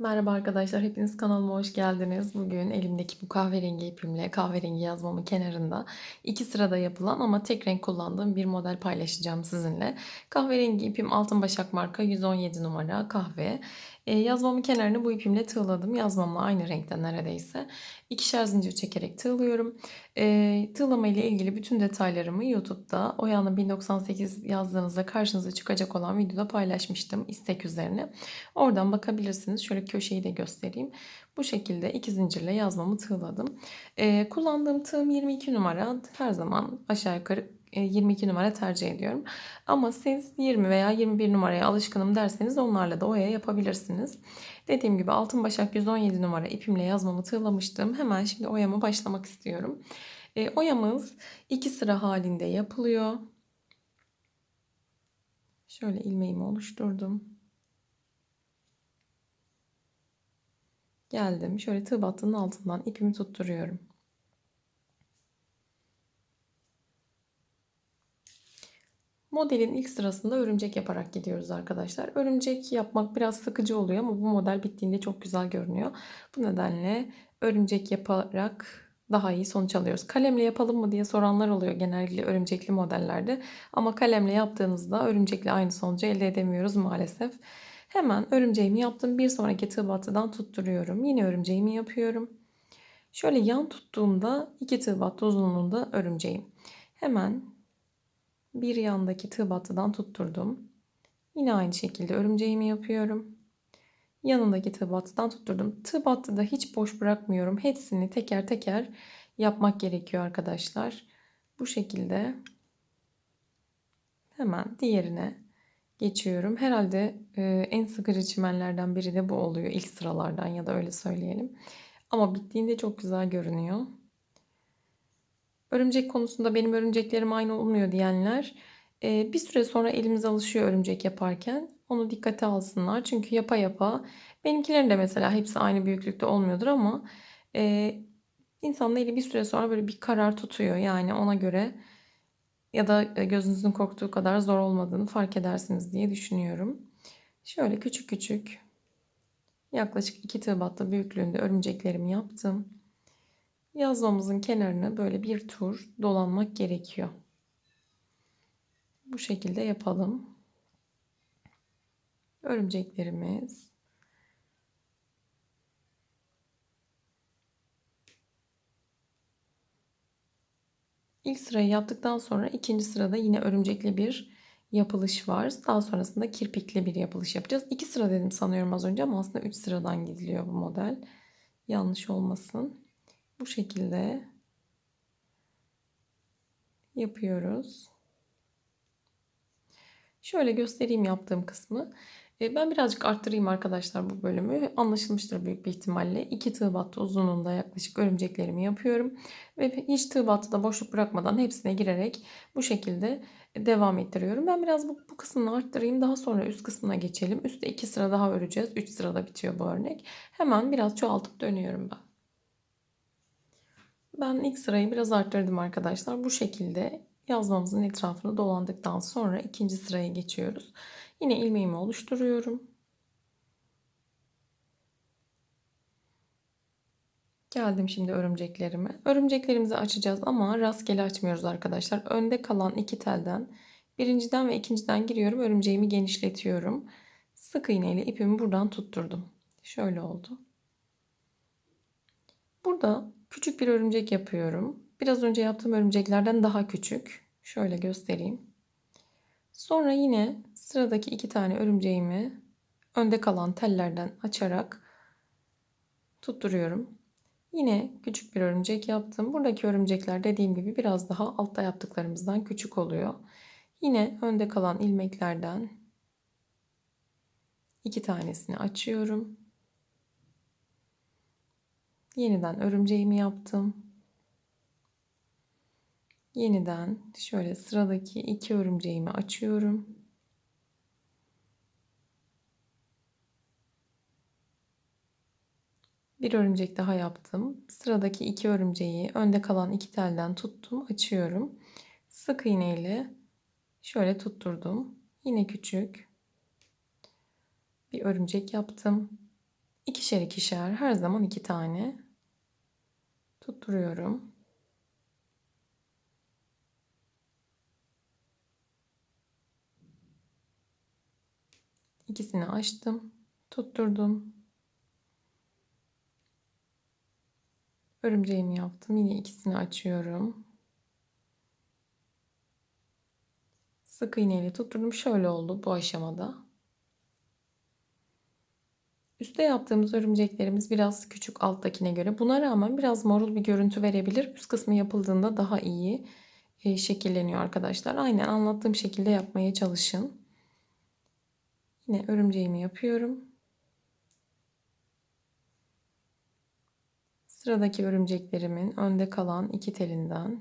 Merhaba arkadaşlar, hepiniz kanalıma hoş geldiniz. Bugün elimdeki bu kahverengi ipimle kahverengi yazmamın kenarında iki sırada yapılan ama tek renk kullandığım bir model paylaşacağım sizinle. Kahverengi ipim Altın Başak marka 117 numara kahve. E, yazmamın kenarını bu ipimle tığladım. Yazmamla aynı renkte neredeyse. İkişer zincir çekerek tığlıyorum. E, tığlama ile ilgili bütün detaylarımı YouTube'da Oyana 1098 yazdığınızda karşınıza çıkacak olan videoda paylaşmıştım istek üzerine. Oradan bakabilirsiniz. Şöyle köşeyi de göstereyim. Bu şekilde iki zincirle yazmamı tığladım. E, kullandığım tığım 22 numara. Her zaman aşağı yukarı 22 numara tercih ediyorum. Ama siz 20 veya 21 numaraya alışkınım derseniz onlarla da oya yapabilirsiniz. Dediğim gibi altın başak 117 numara ipimle yazmamı tığlamıştım. Hemen şimdi oyama başlamak istiyorum. E, oyamız iki sıra halinde yapılıyor. Şöyle ilmeğimi oluşturdum. Geldim. Şöyle tığ battının altından ipimi tutturuyorum. Modelin ilk sırasında örümcek yaparak gidiyoruz arkadaşlar. Örümcek yapmak biraz sıkıcı oluyor ama bu model bittiğinde çok güzel görünüyor. Bu nedenle örümcek yaparak daha iyi sonuç alıyoruz. Kalemle yapalım mı diye soranlar oluyor genellikle örümcekli modellerde. Ama kalemle yaptığınızda örümcekle aynı sonucu elde edemiyoruz maalesef. Hemen örümceğimi yaptım. Bir sonraki tığ battıdan tutturuyorum. Yine örümceğimi yapıyorum. Şöyle yan tuttuğumda iki tığ battı uzunluğunda örümceğim. Hemen bir yandaki tığ battıdan tutturdum. Yine aynı şekilde örümceğimi yapıyorum. Yanındaki tığ battıdan tutturdum. Tığ battıda hiç boş bırakmıyorum. Hepsini teker teker yapmak gerekiyor arkadaşlar. Bu şekilde hemen diğerine geçiyorum. Herhalde e, en sıkıcı çimenlerden biri de bu oluyor. ilk sıralardan ya da öyle söyleyelim. Ama bittiğinde çok güzel görünüyor. Örümcek konusunda benim örümceklerim aynı olmuyor diyenler bir süre sonra elimiz alışıyor örümcek yaparken. Onu dikkate alsınlar. Çünkü yapa yapa benimkilerin de mesela hepsi aynı büyüklükte olmuyordur ama e, insanın eli bir süre sonra böyle bir karar tutuyor. Yani ona göre ya da gözünüzün korktuğu kadar zor olmadığını fark edersiniz diye düşünüyorum. Şöyle küçük küçük yaklaşık iki tığ battı büyüklüğünde örümceklerimi yaptım yazmamızın kenarını böyle bir tur dolanmak gerekiyor. Bu şekilde yapalım. Örümceklerimiz İlk sırayı yaptıktan sonra ikinci sırada yine örümcekli bir yapılış var. Daha sonrasında kirpikli bir yapılış yapacağız. İki sıra dedim sanıyorum az önce ama aslında üç sıradan gidiliyor bu model. Yanlış olmasın. Bu şekilde yapıyoruz. Şöyle göstereyim yaptığım kısmı. E, ben birazcık arttırayım arkadaşlar bu bölümü. Anlaşılmıştır büyük bir ihtimalle. 2 tığ battı uzunluğunda yaklaşık örümceklerimi yapıyorum. Ve hiç tığ battıda boşluk bırakmadan hepsine girerek bu şekilde devam ettiriyorum. Ben biraz bu, bu kısmını arttırayım. Daha sonra üst kısmına geçelim. Üstte 2 sıra daha öreceğiz. 3 sırada bitiyor bu örnek. Hemen biraz çoğaltıp dönüyorum ben. Ben ilk sırayı biraz arttırdım arkadaşlar. Bu şekilde yazmamızın etrafını dolandıktan sonra ikinci sıraya geçiyoruz. Yine ilmeğimi oluşturuyorum. Geldim şimdi örümceklerime. Örümceklerimizi açacağız ama rastgele açmıyoruz arkadaşlar. Önde kalan iki telden birinciden ve ikinciden giriyorum. Örümceğimi genişletiyorum. Sık iğne ile ipimi buradan tutturdum. Şöyle oldu. Burada Küçük bir örümcek yapıyorum. Biraz önce yaptığım örümceklerden daha küçük. Şöyle göstereyim. Sonra yine sıradaki iki tane örümceğimi önde kalan tellerden açarak tutturuyorum. Yine küçük bir örümcek yaptım. Buradaki örümcekler dediğim gibi biraz daha altta yaptıklarımızdan küçük oluyor. Yine önde kalan ilmeklerden iki tanesini açıyorum. Yeniden örümceğimi yaptım. Yeniden şöyle sıradaki iki örümceğimi açıyorum. Bir örümcek daha yaptım. Sıradaki iki örümceği önde kalan iki telden tuttum, açıyorum. Sık iğne ile şöyle tutturdum. Yine küçük bir örümcek yaptım. İkişer ikişer her zaman iki tane tutturuyorum. İkisini açtım, tutturdum. Örümceğimi yaptım. Yine ikisini açıyorum. Sık iğneyle tutturdum. Şöyle oldu bu aşamada. Üste yaptığımız örümceklerimiz biraz küçük alttakine göre. Buna rağmen biraz morul bir görüntü verebilir. Üst kısmı yapıldığında daha iyi e, şekilleniyor arkadaşlar. Aynen anlattığım şekilde yapmaya çalışın. Yine örümceğimi yapıyorum. Sıradaki örümceklerimin önde kalan iki telinden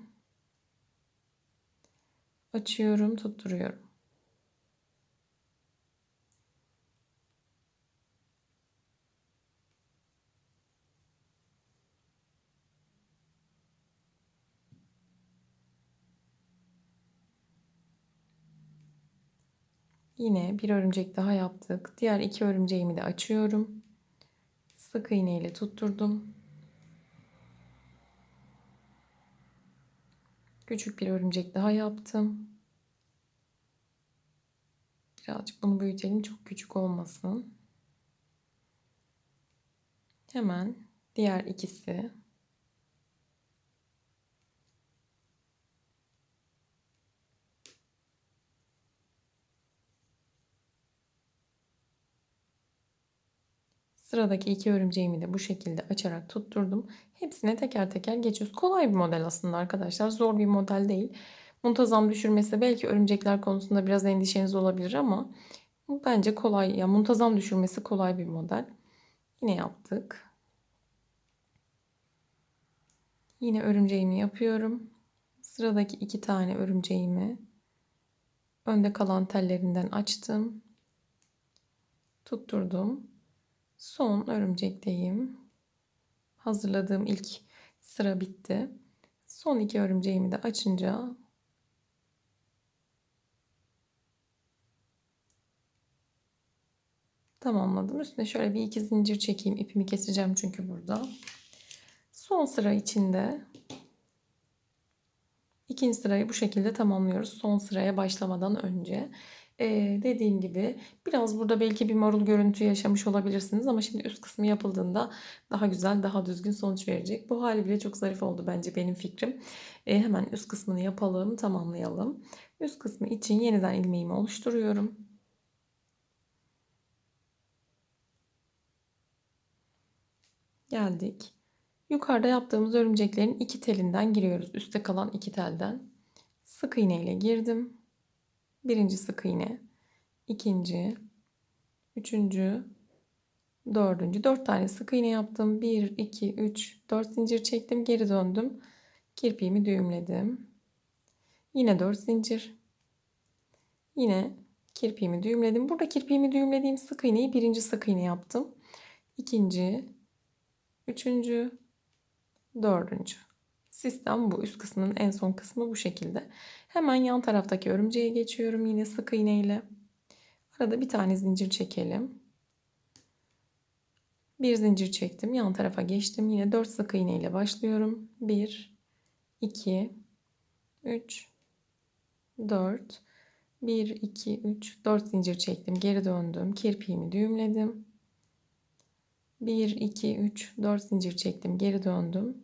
açıyorum, tutturuyorum. Yine bir örümcek daha yaptık. Diğer iki örümceğimi de açıyorum. Sık iğne ile tutturdum. Küçük bir örümcek daha yaptım. Birazcık bunu büyütelim çok küçük olmasın. Hemen diğer ikisi Sıradaki iki örümceğimi de bu şekilde açarak tutturdum. Hepsine teker teker geçiyoruz. Kolay bir model aslında arkadaşlar. Zor bir model değil. Muntazam düşürmesi belki örümcekler konusunda biraz endişeniz olabilir ama bence kolay. Ya muntazam düşürmesi kolay bir model. Yine yaptık. Yine örümceğimi yapıyorum. Sıradaki iki tane örümceğimi önde kalan tellerinden açtım. Tutturdum. Son örümcekteyim. Hazırladığım ilk sıra bitti. Son iki örümceğimi de açınca tamamladım. Üstüne şöyle bir iki zincir çekeyim. İpimi keseceğim çünkü burada. Son sıra içinde ikinci sırayı bu şekilde tamamlıyoruz. Son sıraya başlamadan önce. Ee, dediğim gibi biraz burada belki bir marul görüntü yaşamış olabilirsiniz ama şimdi üst kısmı yapıldığında daha güzel, daha düzgün sonuç verecek. Bu hali bile çok zarif oldu bence benim fikrim. Ee, hemen üst kısmını yapalım, tamamlayalım. Üst kısmı için yeniden ilmeğimi oluşturuyorum. Geldik. Yukarıda yaptığımız örümceklerin iki telinden giriyoruz. Üste kalan iki telden. Sık iğne ile girdim. Birinci sık iğne, ikinci, üçüncü, dördüncü. Dört tane sık iğne yaptım. Bir, iki, üç, dört zincir çektim. Geri döndüm. Kirpiğimi düğümledim. Yine dört zincir. Yine kirpiğimi düğümledim. Burada kirpiğimi düğümlediğim sık iğneyi birinci sık iğne yaptım. İkinci, üçüncü, dördüncü. Sistem bu. Üst kısmının en son kısmı bu şekilde. Hemen yan taraftaki örümceğe geçiyorum yine sık iğne ile. Arada bir tane zincir çekelim. Bir zincir çektim. Yan tarafa geçtim. Yine 4 sık iğne ile başlıyorum. 1 2 3 4 1 2 3 4 zincir çektim. Geri döndüm. Kirpiğimi düğümledim. 1 2 3 4 zincir çektim. Geri döndüm.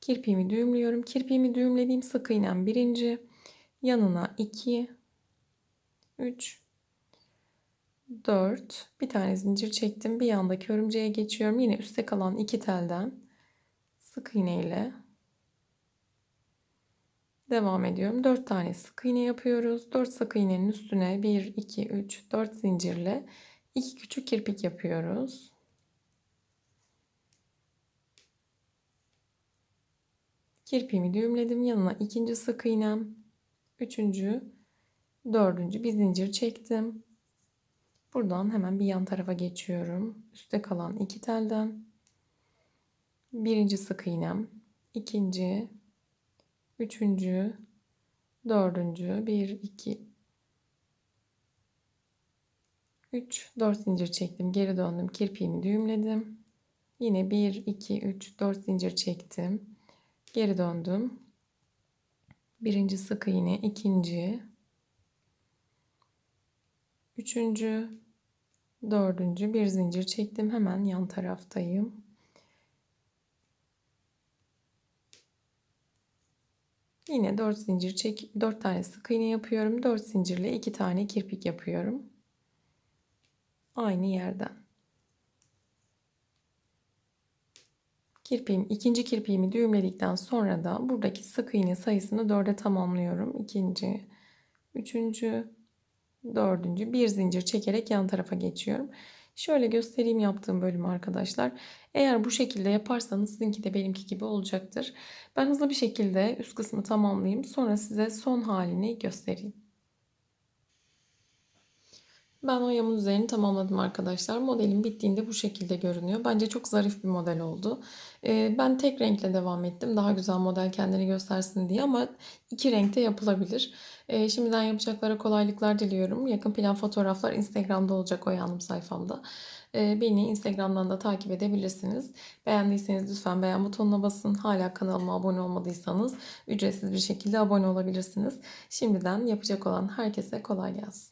Kirpiğimi düğümlüyorum. Kirpiğimi düğümlediğim sık iğnem birinci. Yanına 2 3 4 bir tane zincir çektim. Bir yandaki örümceğe geçiyorum. Yine üstte kalan iki telden sık iğne ile devam ediyorum. 4 tane sık iğne yapıyoruz. 4 sık iğnenin üstüne 1 2 3 4 zincirle iki küçük kirpik yapıyoruz. Kirpiğimi düğümledim. Yanına ikinci sık iğnem, üçüncü, dördüncü bir zincir çektim. Buradan hemen bir yan tarafa geçiyorum. Üste kalan iki telden birinci sık iğnem, ikinci, üçüncü, dördüncü, bir, iki, 3, 4 zincir çektim. Geri döndüm. Kirpiğimi düğümledim. Yine 1, 2, 3, 4 zincir çektim. Geri döndüm. Birinci sık iğne, ikinci, üçüncü, dördüncü bir zincir çektim. Hemen yan taraftayım. Yine 4 zincir çek 4 tane sık iğne yapıyorum. 4 zincirle 2 tane kirpik yapıyorum. Aynı yerden. Kirpiğim, ikinci kirpiğimi düğümledikten sonra da buradaki sık iğne sayısını 4'e tamamlıyorum. İkinci, üçüncü, dördüncü bir zincir çekerek yan tarafa geçiyorum. Şöyle göstereyim yaptığım bölümü arkadaşlar. Eğer bu şekilde yaparsanız sizinki de benimki gibi olacaktır. Ben hızlı bir şekilde üst kısmı tamamlayayım. Sonra size son halini göstereyim. Ben oyamın üzerini tamamladım arkadaşlar. Modelim bittiğinde bu şekilde görünüyor. Bence çok zarif bir model oldu. Ee, ben tek renkle devam ettim. Daha güzel model kendini göstersin diye ama iki renkte yapılabilir. Ee, şimdiden yapacaklara kolaylıklar diliyorum. Yakın plan fotoğraflar Instagram'da olacak Oyanım sayfamda. Ee, beni Instagram'dan da takip edebilirsiniz. Beğendiyseniz lütfen beğen butonuna basın. Hala kanalıma abone olmadıysanız ücretsiz bir şekilde abone olabilirsiniz. Şimdiden yapacak olan herkese kolay gelsin.